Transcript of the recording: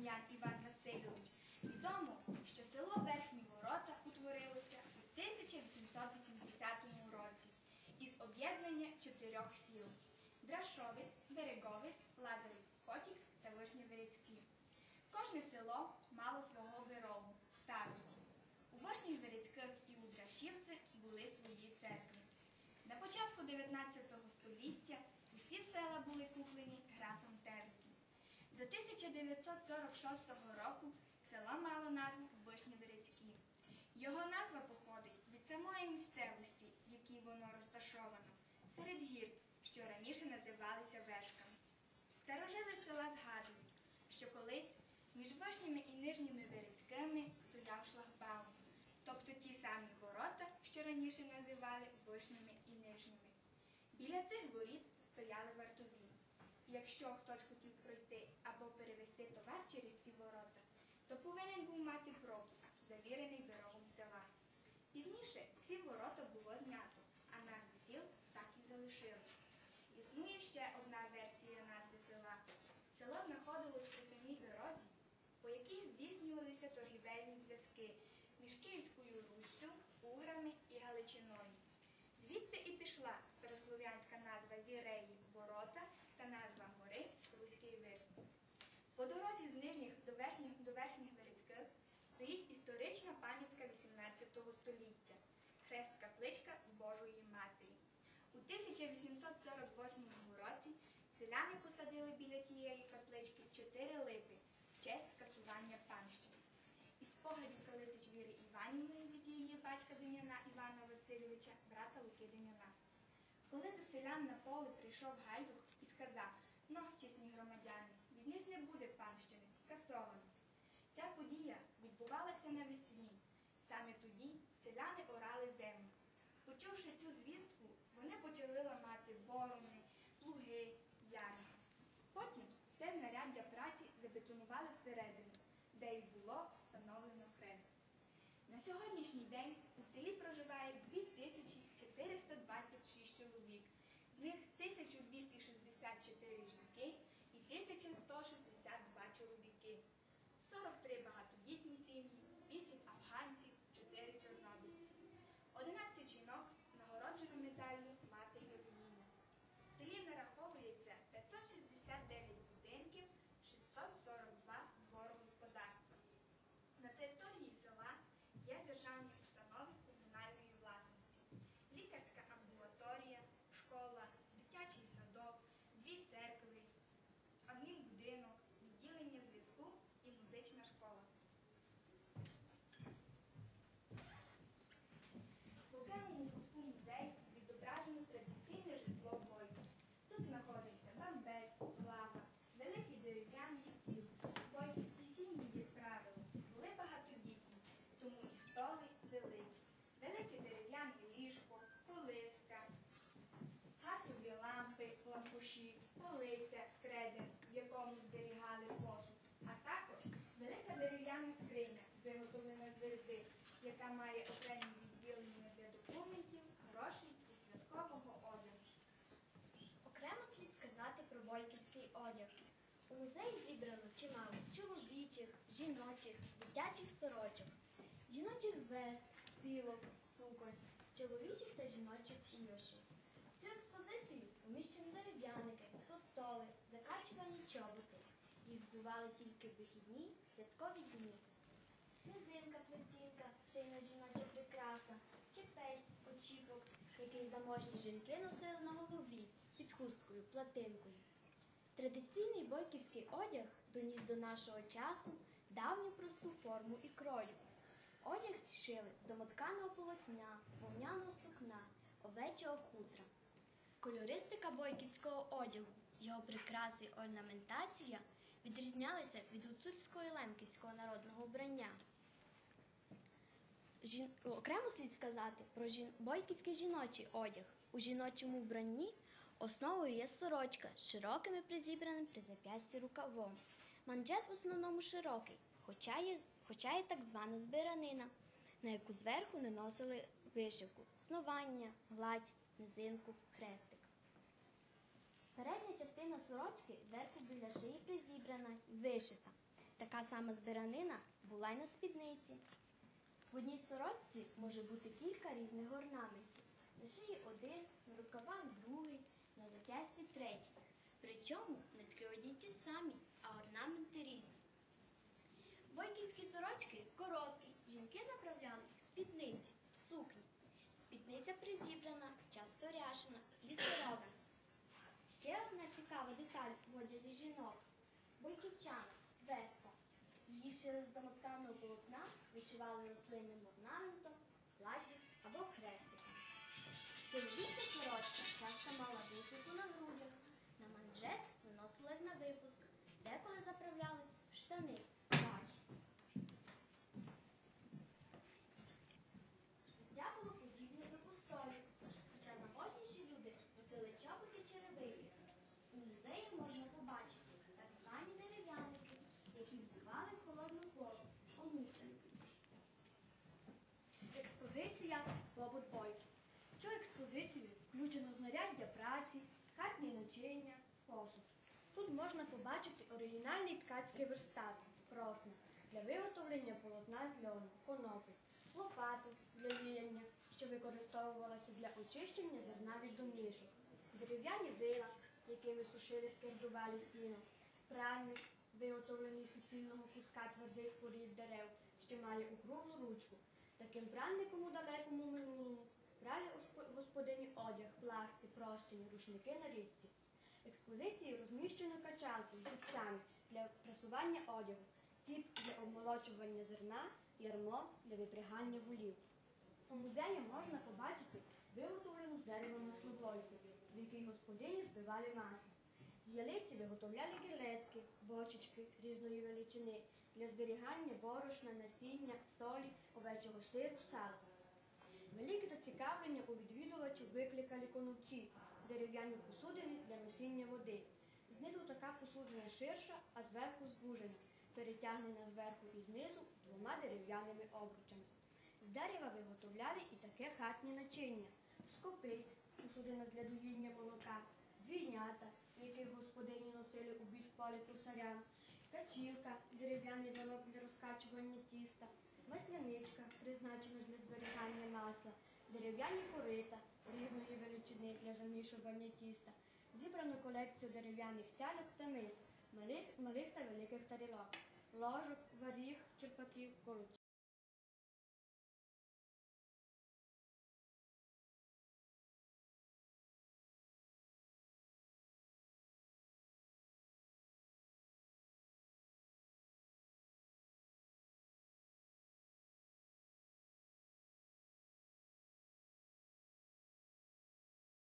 Дем'ян Іван Васильович. Відомо, що село Верхні Ворота утворилося у 1880 році із об'єднання чотирьох сіл Драшовець, Береговець, Лазарів Потік та Вишнєвирецький. Кожне село мало свого вирогу, старосту. У Вишніх Зарицьких і у Драшівці були свої церкви. На початку 19 століття усі села були куплені. До 1946 року село мало назву Вишнєвирецький. Його назва походить від самої місцевості, в якій воно розташовано, серед гір, що раніше називалися Вешками. Старожили села згадують, що колись між вишніми і нижніми Верецькими стояв шлагбаум, тобто ті самі ворота, що раніше називали вишніми і нижніми. Біля цих воріт стояли вартові. Якщо хтось хотів пройти або перевезти товар через ці ворота, то повинен був мати пропуск, завірений вирогом села. Пізніше ці ворота було знято, а назви сіл так і залишились. Існує ще одна версія назви села. Село знаходилось при самій дорозі, по якій здійснювалися торгівельні зв'язки між Київською Руссю, Урами і Галичиною. Звідси і пішла старослов'янська назва Віреї ворота та назва гори Руський вир. По дорозі з нижніх до верхніх, до верхніх Верецьких стоїть історична пам'ятка XVIII століття хрест капличка Божої Матері. У 1848 році селяни посадили біля тієї каплички чотири липи в честь скасування панщини. Із спогадів Калитич Віри Іванівної від її батька Деняна Івана Васильовича, брата Луки Деняна. Коли до селян на поле прийшов гайдук і сказав, ну, чесні громадяни, відниз не буде панщини, скасовано. Ця подія відбувалася навесні. Саме тоді селяни орали землю. Почувши цю звістку, вони почали ламати борони, плуги, ями. Потім це знаряддя праці забетонували всередину, де й було встановлено хрест. На сьогоднішній день у селі проживає 2426 чоловік, з них 1264 жінки лампуші, полиця, креденс, в якому зберігали посуд, а також велика дерев'яна скриня, виготовлена з верби, яка має окремі відділення для документів, грошей і святкового одягу. Окремо слід сказати про бойківський одяг. У музеї зібрано чимало чоловічих, жіночих, дитячих сорочок, жіночих вест, пілок, суконь, чоловічих та жіночих іграшок. Цю експозицію поміщені дерев'яники, постоли, закачувані чоботи. Їх взували тільки в вихідні, святкові дні. Резинка, плетінка, шийна жіноча прикраса, чепець, очіпок, який заможні жінки носили на голові під хусткою, платинкою. Традиційний бойківський одяг доніс до нашого часу давню просту форму і крою. Одяг шили з домотканого полотня, вовняного сукна, овечого хутра. Кольористика бойківського одягу, його прикраси і орнаментація відрізнялися від гуцульського і лемківського народного вбрання. Жін... Окремо слід сказати про жін... бойківський жіночий одяг. У жіночому вбранні основою є сорочка з широкими призібраним при зап'ясті рукавом. Манжет в основному широкий, хоча є, хоча є так звана збиранина, на яку зверху не носили вишивку, снування, гладь, низинку, хрестик. Передня частина сорочки зверху біля шиї призібрана і вишита. Така сама збиранина була й на спідниці. В одній сорочці може бути кілька різних орнаментів. На шиї один, на рукавах другий, на зап'ясті третій. Причому нитки одні ті самі, а орнаменти різні. Бойківські сорочки короткі, жінки заправляли їх в спідниці, сукні. Спідниця призібрана, часто ряшена, лісирована. Ще одна цікава деталь в одязі жінок бойківчана, веста. Її шили з домотканого полотна, вишивали рослинним орнаментом, ладдю або хрестиком. Чоловіча сорочка часто мала вишивку на грудях, на манжет виносилась на випуск, деколи заправлялись в штани, платі. Життя було подібне до пустолі, хоча заможніші люди носили чоботи і черевики. У музеї можна побачити так звані дерев'яники, які взували в холодну пору, онучені. Експозиція Побут Бойки. Експозицію включено знаряддя праці, хатні начиння, посуд. Тут можна побачити оригінальний ткацький верстат кросна для виготовлення полотна з льону, конопи, лопату для віяння, що використовувалася для очищення зерна від домішок, дерев'яні вила, якими сушили скердували сіно, пральник, виготовлений з суцільного куска твердих порід дерев, що має округлу ручку. Таким пральником у далекому минулому брали господині одяг, плахти, простині, рушники на річці. Експозиції розміщено качалки з дубцями для прасування одягу, ціп для обмолочування зерна, ярмо для випрягання волів. У музеї можна побачити виготовлену з дерева маслобойку, в якій господині збивали масло. З ялиці виготовляли гілетки, бочечки різної величини для зберігання борошна, насіння, солі, овечого сиру, сала. Зацікавлення у відвідувачів викликали конуці, дерев'яні посудини для носіння води. Знизу така посудина ширша, а зверху збужена, перетягнена зверху і знизу двома дерев'яними обручами. З дерева виготовляли і таке хатнє начиння, скопиць, посудина для доїння молока, двійнята, яких господині носили у бік полі косарям, качівка, дерев'яний вироб для розкачування тіста, масляничка, призначена для зберігання масла, дерев'яні корита різної величини для замішування тіста, зібрану колекцію дерев'яних тяльок та мис, малих, малих та великих тарілок, ложок, варіг, черпаків, колотів.